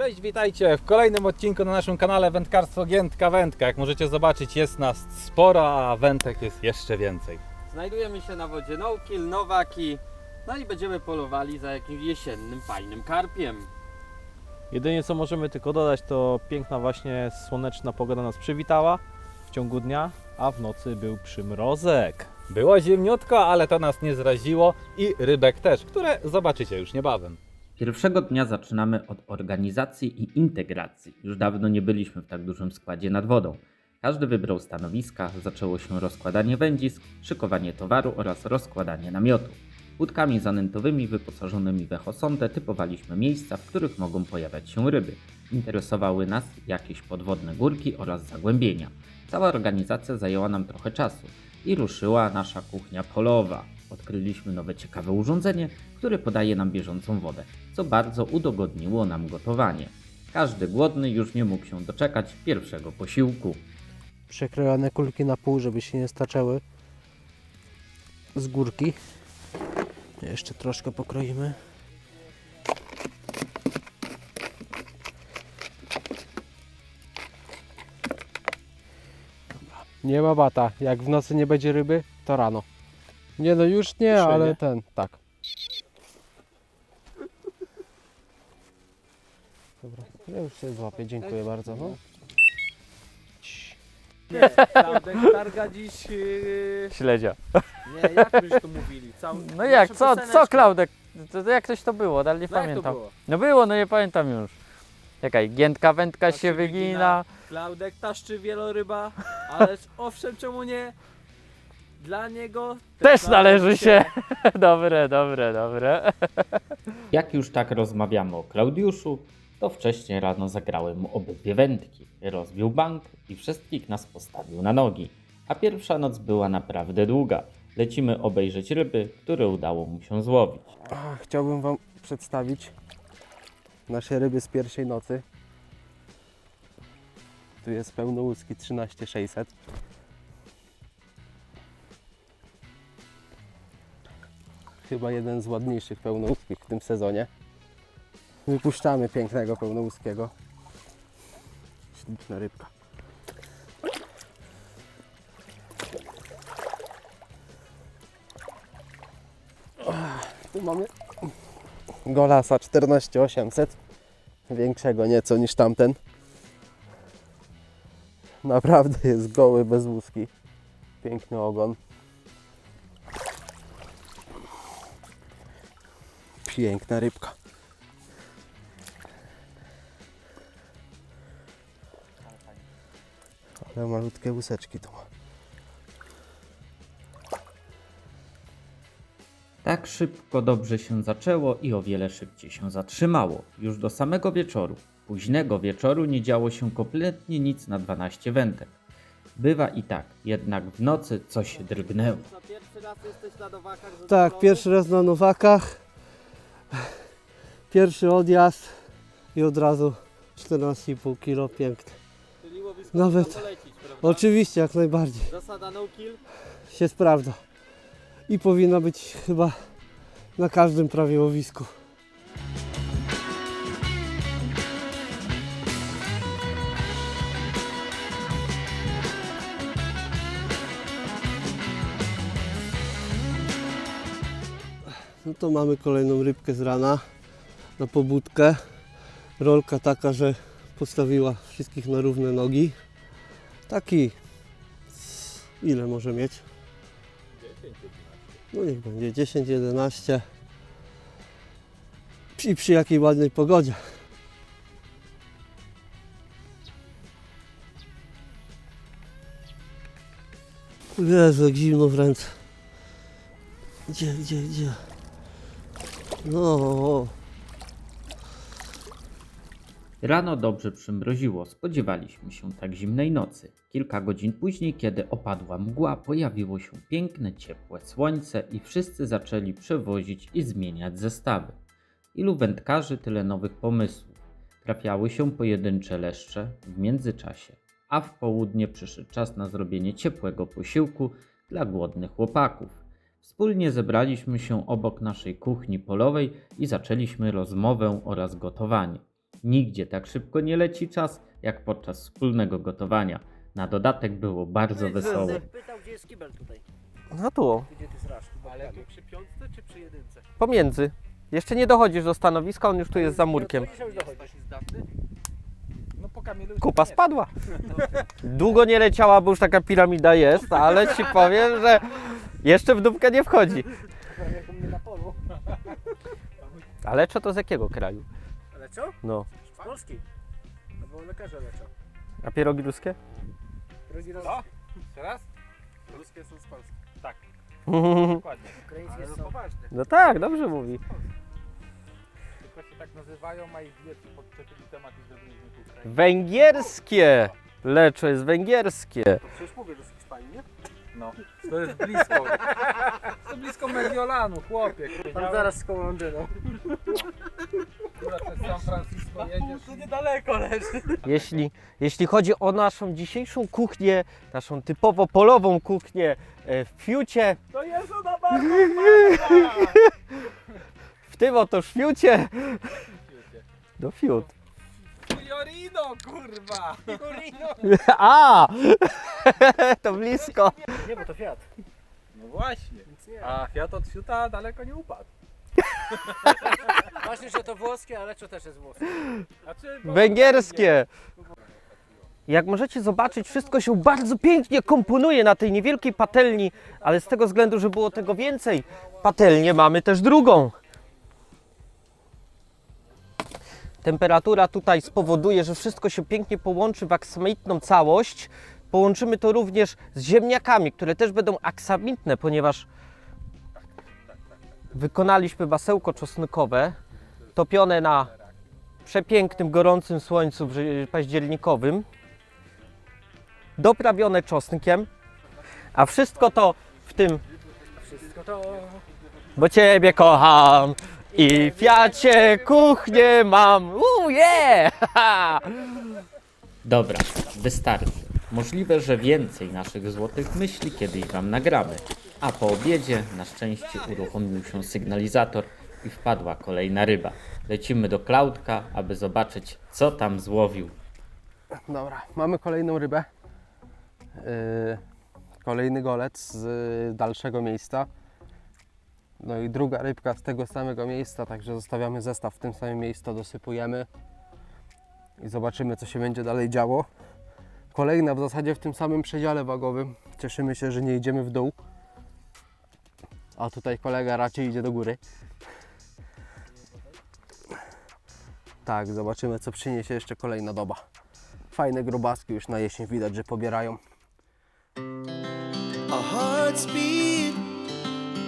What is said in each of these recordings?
Cześć, witajcie w kolejnym odcinku na naszym kanale Wędkarstwo Giętka Wędka. Jak możecie zobaczyć jest nas sporo, a wędek jest jeszcze więcej. Znajdujemy się na wodzie no-kill, nowaki. No i będziemy polowali za jakimś jesiennym, fajnym karpiem. Jedynie co możemy tylko dodać, to piękna właśnie słoneczna pogoda nas przywitała w ciągu dnia, a w nocy był przymrozek. Było zimniutko, ale to nas nie zraziło i rybek też, które zobaczycie już niebawem. Pierwszego dnia zaczynamy od organizacji i integracji. Już dawno nie byliśmy w tak dużym składzie nad wodą. Każdy wybrał stanowiska, zaczęło się rozkładanie wędzisk, szykowanie towaru oraz rozkładanie namiotu. Łódkami zanętowymi wyposażonymi w echosondę typowaliśmy miejsca, w których mogą pojawiać się ryby. Interesowały nas jakieś podwodne górki oraz zagłębienia. Cała organizacja zajęła nam trochę czasu i ruszyła nasza kuchnia polowa. Odkryliśmy nowe ciekawe urządzenie, które podaje nam bieżącą wodę, co bardzo udogodniło nam gotowanie. Każdy głodny już nie mógł się doczekać pierwszego posiłku. przekrojone kulki na pół, żeby się nie staczały z górki. Jeszcze troszkę pokroimy. Nie ma bata. Jak w nocy nie będzie ryby, to rano. Nie no już nie, Już ale nie? ten, tak. Dobra, ja już się złapię, dziękuję bardzo. No. Nie, Klaudek targa dziś. Yy... Śledzia. Nie, jak byś to mówili? Cał... No jak, co, co Klaudek? To, to jak coś to było, ale nie No jak to pamiętam. było? No było, no nie pamiętam już. Czekaj, giętka wędka się wygina. wygina. Klaudek taszczy wieloryba, ależ owszem, czemu nie? Dla niego Też należy się. dobre, dobre, dobre. Jak już tak rozmawiamy o Klaudiuszu, to wcześniej rano zagrałem mu obydwie wędki. Rozbił bank i wszystkich nas postawił na nogi. A pierwsza noc była naprawdę długa. Lecimy obejrzeć ryby, które udało mu się złowić. A, Chciałbym Wam przedstawić nasze ryby z pierwszej nocy. Tu jest pełnołuski 13600. Chyba jeden z ładniejszych pełnołuskich w tym sezonie. Wypuszczamy pięknego pełnołuskiego. Śliczna rybka. Tu mamy Golasa 14800 większego nieco niż tamten naprawdę jest goły bez łuski piękny ogon piękna rybka ale malutkie łuseczki tu ma Tak szybko dobrze się zaczęło i o wiele szybciej się zatrzymało. Już do samego wieczoru, późnego wieczoru nie działo się kompletnie nic na 12 wędek. Bywa i tak, jednak w nocy coś drgnęło. Co, pierwszy raz jesteś na nowakach? Tak, pierwszy raz na Nowakach. Pierwszy odjazd i od razu 14,5 kg piękny. Czyli łowisko Nawet- można polecić, prawda? Oczywiście, jak najbardziej Zasada no kill. się sprawdza. I powinna być chyba na każdym prawie łowisku. To mamy kolejną rybkę z rana na pobudkę. Rolka taka, że postawiła wszystkich na równe nogi. Taki ile może mieć? No niech będzie 10, 11. I przy jakiej ładnej pogodzie. Jezu, jak zimno w ręce. Gdzie, gdzie, gdzie? No, Rano dobrze przymroziło, spodziewaliśmy się tak zimnej nocy. Kilka godzin później, kiedy opadła mgła, pojawiło się piękne, ciepłe słońce i wszyscy zaczęli przewozić i zmieniać zestawy. Ilu wędkarzy, tyle nowych pomysłów. Trafiały się pojedyncze leszcze w międzyczasie, a w południe przyszedł czas na zrobienie ciepłego posiłku dla głodnych chłopaków. Wspólnie zebraliśmy się obok naszej kuchni polowej i zaczęliśmy rozmowę oraz gotowanie. Nigdzie tak szybko nie leci czas, jak podczas wspólnego gotowania. Na dodatek było bardzo wesoło. Pytał, gdzie jest kibel tutaj. No tu, Gdzie ty srasz? Ale tu przy piątce czy przy jedynce? pomiędzy. Jeszcze nie dochodzisz do stanowiska, on już tu jest za murkiem. już. No po kamieniu Kupa spadła. Długo nie leciała, bo już taka piramida jest, ale ci powiem, że jeszcze w dupkę nie wchodzi. Jak u mnie na polu. Ale co to z jakiego kraju? Ale co? No. Z Polski. No bo lekarze leczą. A pierogi ruskie? Drugi raz. Co? Teraz? Ruskie są z Polski. Tak, No dokładnie. Ukraińskie są poważne. tak, dobrze mówi. Tylko się tak nazywają, a ich wielki podczepili temat i zrobili z nich. Węgierskie! Leczo jest węgierskie. Przecież mówię ruski Hiszpanii, nie? No, to jest blisko. To blisko Mediolanu, chłopie. Tam zaraz z Londynu. Która przez San Francisco jedziesz. Tu niedaleko leży. Jeśli, jeśli chodzi o naszą dzisiejszą kuchnię, naszą typowo polową kuchnię e, w fiucie, To Jezu na bardzo w tym oto szfiucie, do fiut. Fiorino, kurwa! A! To blisko. Nie, bo to Fiat. No właśnie. A Fiat od Fiuta daleko nie upadł. Ważne, że to włoskie, ale co też jest włoskie. Znaczy, bo- Węgierskie. Jak możecie zobaczyć, wszystko się bardzo pięknie komponuje na tej niewielkiej patelni, ale z tego względu, że było tego więcej, patelnię mamy też drugą. Temperatura tutaj spowoduje, że wszystko się pięknie połączy w aksamitną całość. Połączymy to również z ziemniakami, które też będą aksamitne, ponieważ wykonaliśmy masełko czosnkowe, topione na przepięknym, gorącym słońcu październikowym, doprawione czosnkiem, a wszystko to w tym, Wszystko to... bo Ciebie kocham i Fiacie kuchnię mam, uuu, yeah! Dobra, wystarczy. Możliwe, że więcej naszych złotych myśli kiedyś Wam nagramy. A po obiedzie na szczęście uruchomił się sygnalizator i wpadła kolejna ryba. Lecimy do Klaudka, aby zobaczyć, co tam złowił. Dobra, mamy kolejną rybę. Yy, kolejny golec z dalszego miejsca. No i druga rybka z tego samego miejsca, także zostawiamy zestaw w tym samym miejscu, dosypujemy i zobaczymy, co się będzie dalej działo. Kolejna w zasadzie w tym samym przedziale wagowym. Cieszymy się, że nie idziemy w dół. A tutaj kolega raczej idzie do góry. Tak, zobaczymy, co przyniesie jeszcze kolejna doba fajne grobaski już na jesień widać, że pobierają. Beat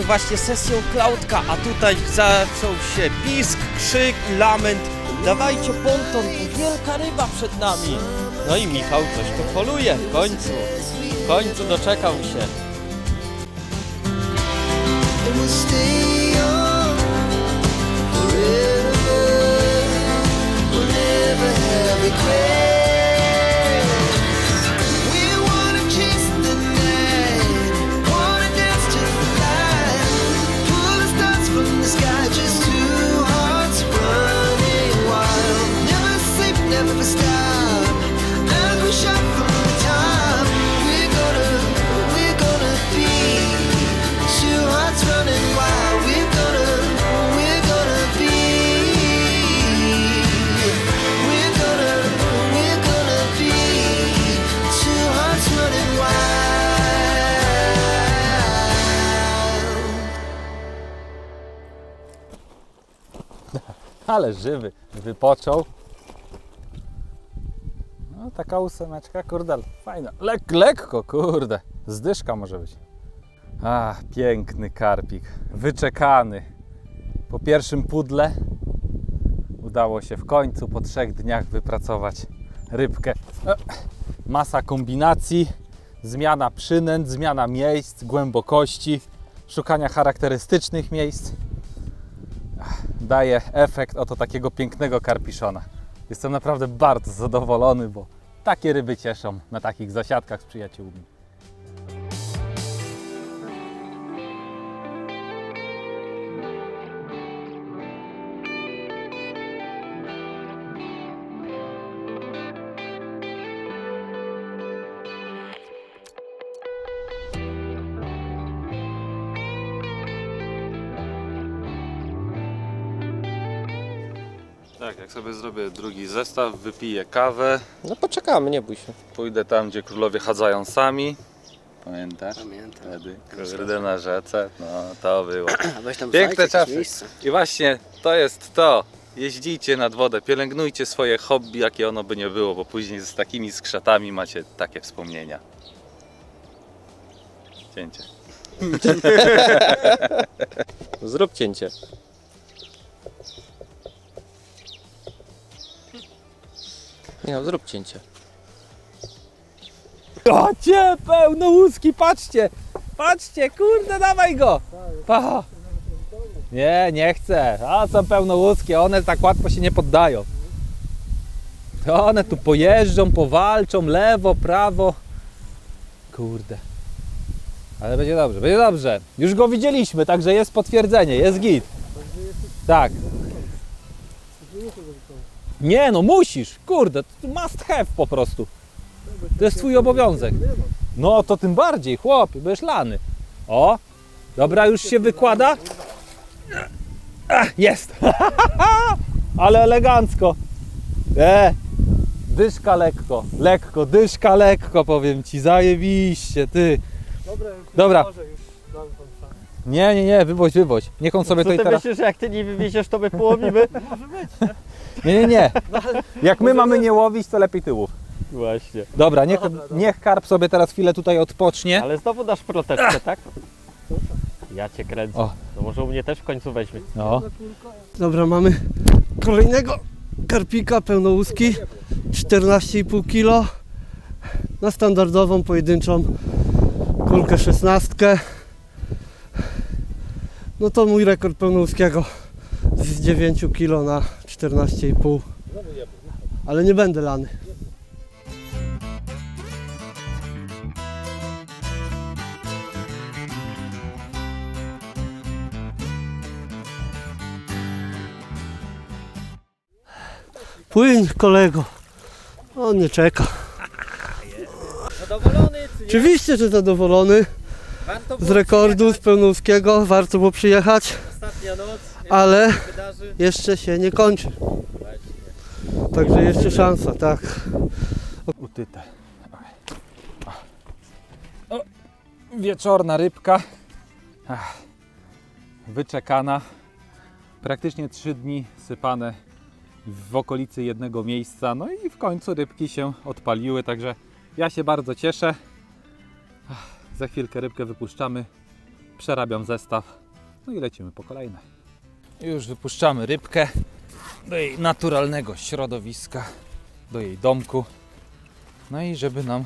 Właśnie sesję Klaudka, a tutaj zaczął się pisk, krzyk lament. Dawajcie ponton, wielka ryba przed nami. No i Michał coś tu poluje w końcu. W końcu doczekał się. Ale żywy, wypoczął. No taka ósemeczka, kurde, fajna. Lek, lekko, kurde. Zdyszka może być. A, piękny karpik. Wyczekany. Po pierwszym pudle udało się w końcu po trzech dniach wypracować rybkę. E, Masa kombinacji, zmiana przynęt, zmiana miejsc, głębokości, szukania charakterystycznych miejsc daje efekt oto takiego pięknego karpiszona. Jestem naprawdę bardzo zadowolony, bo takie ryby cieszą na takich zasiadkach z przyjaciółmi. Tak, jak sobie zrobię drugi zestaw, wypiję kawę, No poczekamy, nie bój się. pójdę tam, gdzie królowie chadzają sami. Pamiętasz? Pamiętam. Wtedy, kurde na rzece, no to było. A weź tam Piękne jakieś czasy. miejsce. I właśnie to jest to. Jeździcie nad wodę, pielęgnujcie swoje hobby, jakie ono by nie było, bo później z takimi skrzatami macie takie wspomnienia. Cięcie. Zrób cięcie. Michał, zrób cięcie. Kocie, pełno łuski, patrzcie! Patrzcie, kurde, dawaj go! Pa. Nie, nie chcę. A są pełno łuski, one tak łatwo się nie poddają. To one tu pojeżdżą, powalczą, lewo, prawo. Kurde. Ale będzie dobrze, będzie dobrze. Już go widzieliśmy, także jest potwierdzenie, jest git. Tak. Nie no, musisz, kurde, to must have po prostu. To jest twój obowiązek. No to tym bardziej, chłopie, będziesz lany. O, dobra, już się wykłada. Ach, jest. Ale elegancko. E, dyszka lekko, lekko, dyszka lekko, powiem ci, zajebiście, ty. Dobra. Nie, nie, nie, wywoź, wywoź. Niech on sobie Co tutaj ty teraz... myślisz, że jak ty nie wywieziesz, to my połowimy? Nie, nie, nie. Jak my mamy nie łowić, to lepiej tyłów. Właśnie. Dobra, niech, niech karp sobie teraz chwilę tutaj odpocznie. Ale znowu dasz protestkę, tak? Ja cię kręcę. O. No może u mnie też w końcu weźmie. No. Dobra, mamy kolejnego karpika pełnołuski, 14,5 kg na standardową pojedynczą kulkę 16. No to mój rekord pełnołuskiego z 9 kg na 14,5. Ale nie będę lany. Płyń kolego. On nie czeka. Zadowolony czy Oczywiście, że zadowolony z rekordu z Pełnowskiego. Warto było przyjechać, Ostatnia noc ale jeszcze się nie kończy. Także jeszcze szansa, tak. Utyte. O, wieczorna rybka. Ach, wyczekana. Praktycznie trzy dni sypane w okolicy jednego miejsca. No i w końcu rybki się odpaliły, także ja się bardzo cieszę. Ach, za chwilkę rybkę wypuszczamy przerabiam zestaw, no i lecimy po kolejne. Już wypuszczamy rybkę do jej naturalnego środowiska, do jej domku. No i żeby nam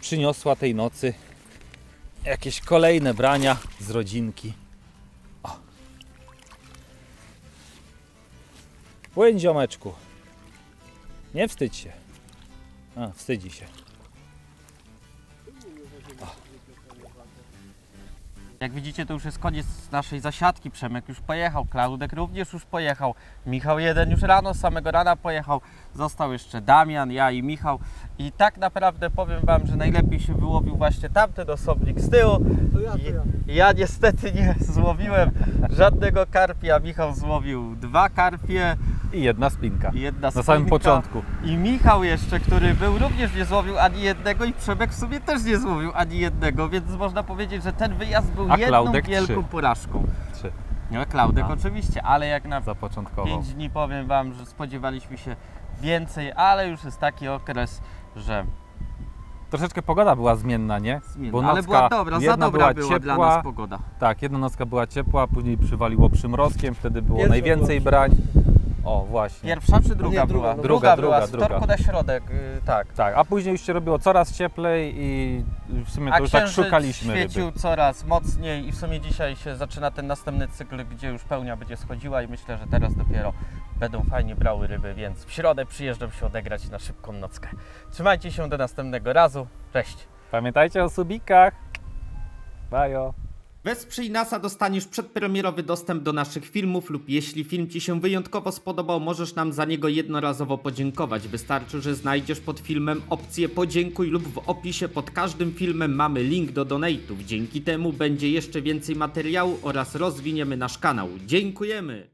przyniosła tej nocy jakieś kolejne brania z rodzinki. O. Nie wstydź się. A, wstydzi się. Jak widzicie, to już jest koniec naszej zasiadki. Przemek już pojechał, Klaudek również już pojechał. Michał jeden już rano, z samego rana pojechał. Został jeszcze Damian, ja i Michał. I tak naprawdę powiem Wam, że najlepiej się wyłowił właśnie tamten osobnik z tyłu. To ja, to ja. I ja niestety nie złowiłem żadnego karpia. Michał złowił dwa karpie I jedna spinka. i jedna Na samym spinka. początku. I Michał jeszcze, który był również nie złowił ani jednego i Przemek w sumie też nie złowił ani jednego, więc można powiedzieć, że ten wyjazd był A jedną Klaudek wielką porażką. Trzy. No Klaudek A. oczywiście, ale jak na Zapoczątkował. 5 dni powiem Wam, że spodziewaliśmy się więcej, ale już jest taki okres, że Troszeczkę pogoda była zmienna, nie? zmienna. ale była dobra, za dobra była była dla ciepła, nas pogoda. Tak, jedna nocka była ciepła, później przywaliło przymrozkiem, wtedy było Pierwsza najwięcej była brań. O, właśnie. Pierwsza czy druga Nie, druga, była? no. Druga, była, druga, z druga. wtorku na środek, yy, tak. Tak, a później już się robiło coraz cieplej i w sumie to już tak księżyc szukaliśmy świecił ryby. coraz mocniej i w sumie dzisiaj się zaczyna ten następny cykl, gdzie już pełnia będzie schodziła i myślę, że teraz dopiero będą fajnie brały ryby, więc w środę przyjeżdżam się odegrać na szybką nockę. Trzymajcie się do następnego razu. Cześć! Pamiętajcie o subikach. Bajo. Wesprzyj nas, a dostaniesz przedpremierowy dostęp do naszych filmów lub jeśli film Ci się wyjątkowo spodobał, możesz nam za niego jednorazowo podziękować. Wystarczy, że znajdziesz pod filmem opcję podziękuj lub w opisie pod każdym filmem mamy link do donate'ów. Dzięki temu będzie jeszcze więcej materiału oraz rozwiniemy nasz kanał. Dziękujemy!